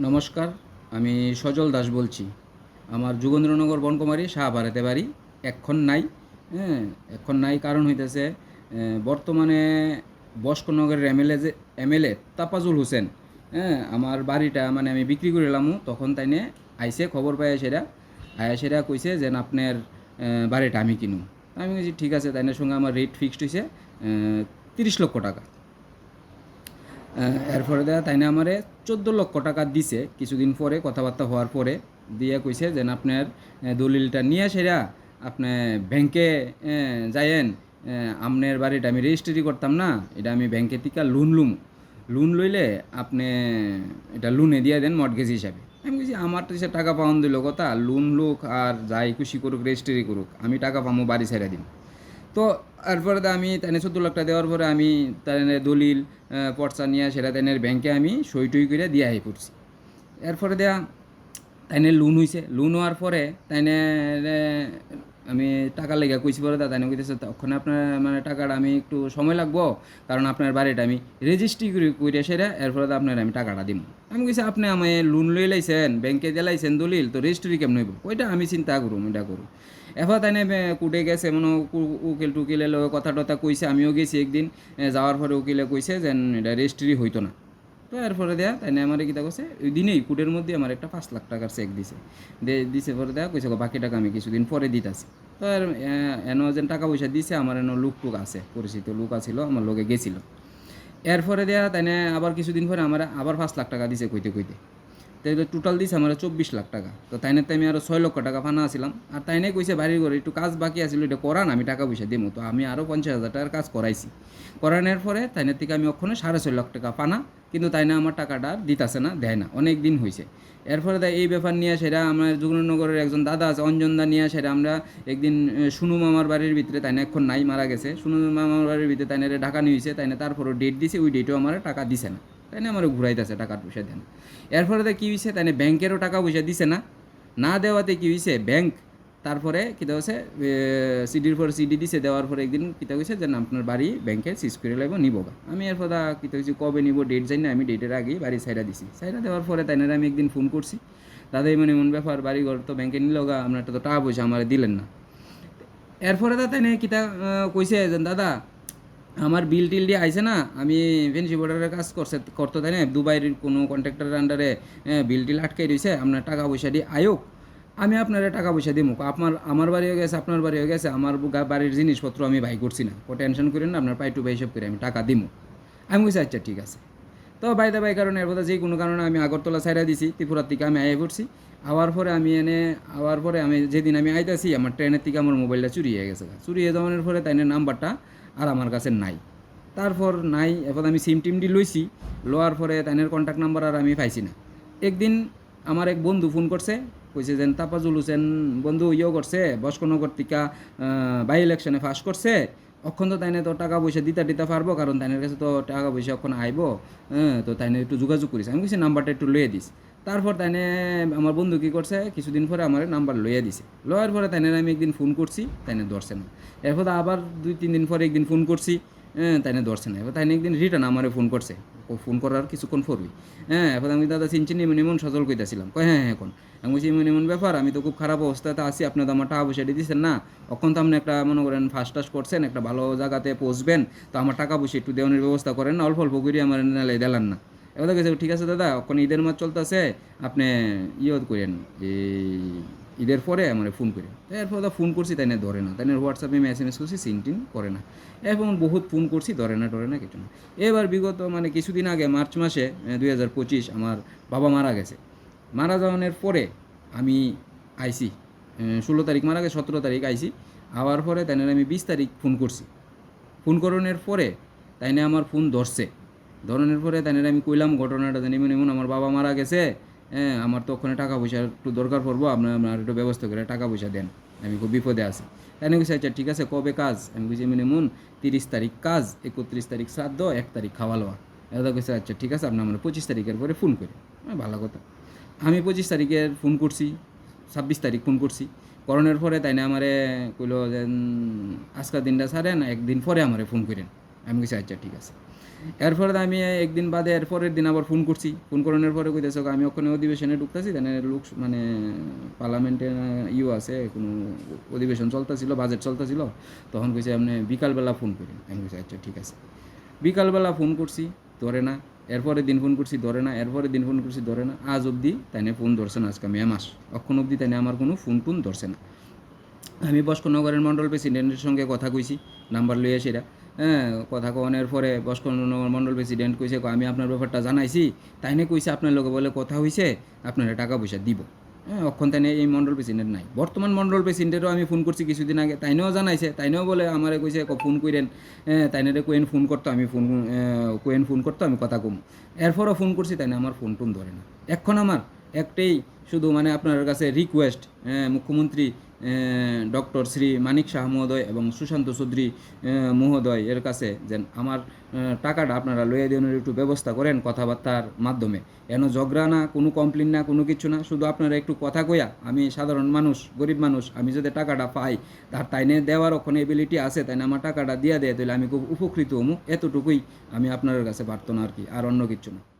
নমস্কার, আমি সজল দাস বলছি। আমার যুগেন্দ্রনগর বনকুমারী শাহবাড়াতে বাড়ি এখন নাই। হ্যাঁ এখন নাই কারণ হইতেছে বর্তমানে বস্কনগরের এমএলএ যে, এমএলএ তাপাজুল হোসেন হ্যাঁ আমার বাড়িটা মানে আমি বিক্রি করে এলামও তখন তাইনে আইসে খবর পাই সেরা আয়া সেরা কইছে যে আপনার বাড়িটা আমি কিনুম। আমি বলছি ঠিক আছে তাইনের সঙ্গে আমার রেট ফিক্সড হয়েছে তিরিশ লক্ষ টাকা। এরপরে দেয়া তাই না আমারে চোদ্দ লক্ষ টাকা দিছে। কিছুদিন পরে কথাবার্তা হওয়ার পরে দিয়ে কইছে যে না আপনার দলিলটা নিয়ে সেরা আপনি ব্যাংকে যাইয়েন। আপনার বাড়িটা আমি রেজিস্ট্রি করতাম না, এটা আমি ব্যাংকে থেকে লোন লুম। লোন লইলে আপনি, এটা লোনে দিয়ে দেন মর্গেজ হিসাবে। আমি বলছি আমার তো সে টাকা পাওয়ান দিল কথা লোন লোক আর যাই খুশি করুক রেজিস্ট্রি করুক, আমি টাকা পাবো বাড়ি ছেড়ে দিন তো এরপরে আমি তাই চোদ্দ লাখ টাকা দেওয়ার পরে আমি তাই দলিল পর্চা নিয়ে সেটা তাই ব্যাংকে আমি সই টই করে দিয়ে আই পড়ছি। এরপরে দেয়া তাইনে লোন হয়েছে লোন হওয়ার পরে তাইনে আমি টাকা লেগে কইছি পরে দা তাইনে কইতেছে তখন আপনার মানে টাকাটা আমি একটু সময় লাগবো, কারণ আপনার বাড়িটা আমি রেজিস্ট্রি করে করে সেটা এরপরে তো আপনার আমি টাকাটা দিব আমি কইছি, আপনি আমি লোন লই লাইছেন, ব্যাংকে দিলাইছেন দলিল, তো রেজিস্ট্রি কেমন হইব? ওইটা আমি চিন্তা করুম, এটা করুম। এবার তাই কুটে গেছে মানে উকিল টুকিলে কথা টথা কইছে আমিও গেছি একদিন যাওয়ার পরে উকিলে কইছে যে এটা রেজিস্ট্রি হইতো না। তো এরপরে দেয়া তাই না আমার কিতা করছে ওই দিনেই কুটের মধ্যে আমার একটা পাঁচ লাখ টাকার চেক দিছে। দে, দিছে পরে দেয়া কইছে বাকি টাকা আমি কিছুদিন পরে দিতাছি তো আর এন যেন টাকা পয়সা দিছে আমার এন লুক টুক আছে পরিচিত লুক আছিল আমার লগে গেছিল। এরপরে দেয়া, তাইনে আবার কিছুদিন পরে আমার আবার পাঁচ লাখ টাকা দিছে কইতে কইতে। তাই টোটাল দিছে আমার চব্বিশ লাখ টাকা। তো তাইনে তো আমি আরও ছয় লক্ষ টাকা ফানা আসছিলাম আর তাই তাইনে কইছে বাড়ির ঘরে, একটু কাজ বাকি আছিল এটা করান, আমি টাকা পয়সা দিমু। তো আমি আরও পঞ্চাশ হাজার টাকার কাজ করাইছি। করানোর পরে তাইনের থেকে আমি ওখানে সাড়ে ছয় লাখ টাকা পানা কিন্তু তাই না আমার টাকাটা আর না, দেয় না, অনেক দিন হয়েছে এরপরে তাই এই ব্যাপার নিয়ে সেটা আমার যুগনগরের একজন দাদা আছে অঞ্জনদা নিয়ে সেটা আমরা একদিন সুনু মামার বাড়ির ভিতরে তাই না এখন নাই, মারা গেছে। সুনু মামার বাড়ির ভিতরে তাইনারে ঢাকা নিয়ে তাই না তারপরও ডেট দিছে, ওই ডেটও আমার টাকা দিছে না। তাই না আমার ঘুরাইতেছে টাকার পয়সা দেন। এরপরে তো কী হয়েছে তাই ব্যাংকেরও টাকা পয়সা দিছে না। না দেওয়াতে কী হয়েছে ব্যাংক তারপরে কীটা হচ্ছে সিডির পর সিডি দিছে, দেওয়ার পরে একদিন কীটা হয়েছে যে আপনার বাড়ি ব্যাংকে সিজ করে লাগবে, নিব গা। আমি এরপর কীটা হয়েছে কবে নিব ডেট জানি না, আমি ডেটের আগেই বাড়ি সাইডা দিছি। সাইডা দেওয়ার পরে তাই আমি একদিন ফোন করছি, দাদা মানে এমন ব্যাপার বাড়ি ঘর তো ব্যাংকে নিল গা আপনার তো টাকা পয়সা আমার দিলেন না। এরপরে দা তাই কিতা কইছে যে, দাদা আমার বিল টিল দিয়ে আইসে না, আমি ফেন্সি বর্ডারের কাজ করছে, করতে তাই না, দুবাইয়ের কোনো কন্ট্রাক্টারের আন্ডারে বিল টিল আটকে রয়েছে আপনার টাকা পয়সা দিয়ে আয়োগ। আমি আপনারে টাকা পয়সা দিব আপনার, আমার বাড়ি হয়ে গেছে, আপনার বাড়ি হয়ে গেছে, আমার বাড়ির জিনিসপত্র আমি ভাই করছি না। ও টেনশন করেন না, আপনার পাই টু পাই হিসাব করে আমি টাকা দিব আমি বলছি আচ্ছা ঠিক আছে। তো বাইদা বাই কারণে এর কথা যে কোনো কারণে আমি আগরতলা সাইডা দিছি, ত্রিপুরার থেকে আমি আয়ে পড়ছি। আওয়ার পরে আমি এনে, আওয়ার পরে আমি যেদিন আমি আইতাছি, আমার ট্রেনের থেকে আমার মোবাইলটা চুরি হয়ে গেছে চুরি হয়ে যাওয়ার পরে তাই নাম্বারটা আর আমার কাছে নাই। তারপর নাই, এরপর আমি সিম টিম দি লইছি লোয়ার পরে তাইনের কন্ট্যাক্ট নাম্বার আর আমি পাইছি না। একদিন আমার এক বন্ধু ফোন করছে, কইছে যে তাপাজুল হোসেন বন্ধু ইয়েও করছে, বস্কনগর টিকা বাই ইলেকশনে ফাঁস করছে অক্ষণ তো তাইনে তো টাকা পয়সা দিতে দিতে পারব, কারণ তাইনের কাছে তো টাকা পয়সা অক্ষণ আইব। হ্যাঁ তো তাইনে একটু যোগাযোগ করিস। আমি কিছু নাম্বারটা একটু লইয়ে দিস। তারপর তাইনে আমার বন্ধু কী করছে, কিছুদিন পরে আমার নাম্বার লইয়ে দিছে। লওয়ার পরে তাইনে আমি একদিন ফোন করছি, তাইনে ধরছে না। এরপর আবার দুই, তিন দিন পরে একদিন ফোন করছি হ্যাঁ তাইনে ধরছে না। এবার তাইনে একদিন রিটার্ন আমারে ফোন করছে। ফোন করার কিছুক্ষণ পরবি হ্যাঁ এরপর আমি দাদা চিনচিন এমন এমন সজল কইতাছিলাম। কয় হ্যাঁ হ্যাঁ এখন। আমি বলছি এমন এমন ব্যাপার, আমি তো খুব খারাপ অবস্থাতে আছি আপনার তো আমার টাকা পয়সা দিয়ে দিচ্ছেন না। অখন তো আপনি একটা, মনে করেন ফার্স্ট টাস করছেন, একটা ভালো জায়গাতে পৌঁছবেন, তো আমার টাকা পয়সা একটু দেওয়ানোর ব্যবস্থা করেন না, অল্প অল্প করে আমার নালে দিলেন না। এবার গেছে, ঠিক আছে দাদা, এখন ঈদের মাস চলতেছে, আপনি ইয়ে করেন, এই ঈদের পরে আমার ফোন করি। তো এরপর দা ফোন করছি, তাই না, ধরে না। তাই না হোয়াটসঅ্যাপে আমি এম এস করছি সিন টিন করে না। এবং বহুত ফোন করছি, ধরে না ধরে না, কিছু না। এবার বিগত মানে কিছুদিন আগে, মার্চ মাসে দুই হাজার পঁচিশ, আমার বাবা মারা গেছে। মারা যাওয়ানোর পরে আমি আইসি ষোলো তারিখ, মারা গেছে, সতেরো তারিখ আইসি আওয়ার পরে তাই আমি বিশ তারিখ ফোন করছি। ফোন করানোর পরে তাইনে আমার ফোন ধরছে। ধরনের পরে তাইনে আমি কইলাম, ঘটনাটা জানি এমন এমন আমার বাবা মারা গেছে। হ্যাঁ আমার তো ওখানে টাকা পয়সা একটু দরকার পড়ব আপনার আপনার একটু ব্যবস্থা করে টাকা পয়সা দেন। আমি খুব বিপদে আছি। তাই না আচ্ছা ঠিক আছে, কবে কাজ? আমি বুঝি এমন তিরিশ তারিখ কাজ, একত্রিশ তারিখ শ্রাদ্ধ, এক তারিখ খাওয়া লওয়া এটা কইছে আচ্ছা ঠিক আছে, আপনি আমার পঁচিশ তারিখের পরে ফোন করে হ্যাঁ ভালো কথা। আমি পঁচিশ তারিখের ফোন করছি, ছাব্বিশ তারিখ ফোন করছি। করণের পরে তাই না আমারে কইলো যে আজকের দিনটা সারেন একদিন পরে আমারে ফোন করেন। আমি কইছি আচ্ছা ঠিক আছে। এরপরে আমি একদিন বাদে এরপরের দিন আবার ফোন করছি। ফোন করানোর পরে কইতেছে আমি ওখানে অধিবেশনে ঢুকতেছি তাই লোক মানে পার্লামেন্টে ইউ আছে, কোনো অধিবেশন চলতেছিল বাজেট চলতেছিল। তখন কইছে, আপনি বিকালবেলা ফোন করি আমি কইছি আচ্ছা ঠিক আছে। বিকালবেলা ফোন করছি, ধরে না। এরপরে দিন ফোন করছি, ধরে না। এরপরে দিন ফোন করছি, ধরে না। আজ অবধি তাইনে ফোন ধরছে না, আজকে মে মাস। অক্ষণ অবধি তাইনে আমার কোনো ফোন টোন ধরছে না। আমি বস্কনগরের মণ্ডল প্রেসিডেন্টের সঙ্গে কথা কইছি, নাম্বার লইয়া সেরা। হ্যাঁ কথা কওয়ানোর পরে বস্কনগর মণ্ডল প্রেসিডেন্ট কইছে "কয়, আমি আপনার ব্যাপারটা জানাইছি। তাইনে কইছে আপনার লোকে বলে কথা হইছে আপনারা টাকা পয়সা দিব। হ্যাঁ অক্ষণ তাইনে এই মণ্ডল প্রেসিডেন্ট নাই। বর্তমান মণ্ডল প্রেসিডেন্টেরও আমি ফোন করছি কিছুদিন আগে তাইনেও জানাইছে তাইনেও বলে আমারে কইছে ফোন কইরেন। হ্যাঁ তাইনেরে কোয়েন ফোন করতো আমি ফোন কোয়েন ফোন করতো আমি কথা কম। এরপরও ফোন করছি তাই না আমার ফোন টোন ধরে না। এখন আমার একটাই শুধু মানে আপনার কাছে রিকোয়েস্ট মুখ্যমন্ত্রী ডক্টর শ্রী মানিক শাহ মহোদয় এবং সুশান্ত চৌধুরী মহোদয় এর কাছে যে আমার টাকাটা আপনারা লইয়া দেওয়ার একটু ব্যবস্থা করেন কথাবার্তার মাধ্যমে। এন ঝগড়া না, কোনো কমপ্লেন না, কোনো কিছু না, শুধু আপনারা একটু কথা কইয়া, আমি সাধারণ মানুষ, গরিব মানুষ, আমি যদি টাকাটা পাই, তার তাইনে দেওয়ার ওখানে এবিলিটি আছে, তাইনে আমার টাকাটা দিয়ে দেয় তাহলে আমি খুব উপকৃত হমু। এতটুকুই আমি আপনার কাছে পারতো না আর কি, আর অন্য কিছু না।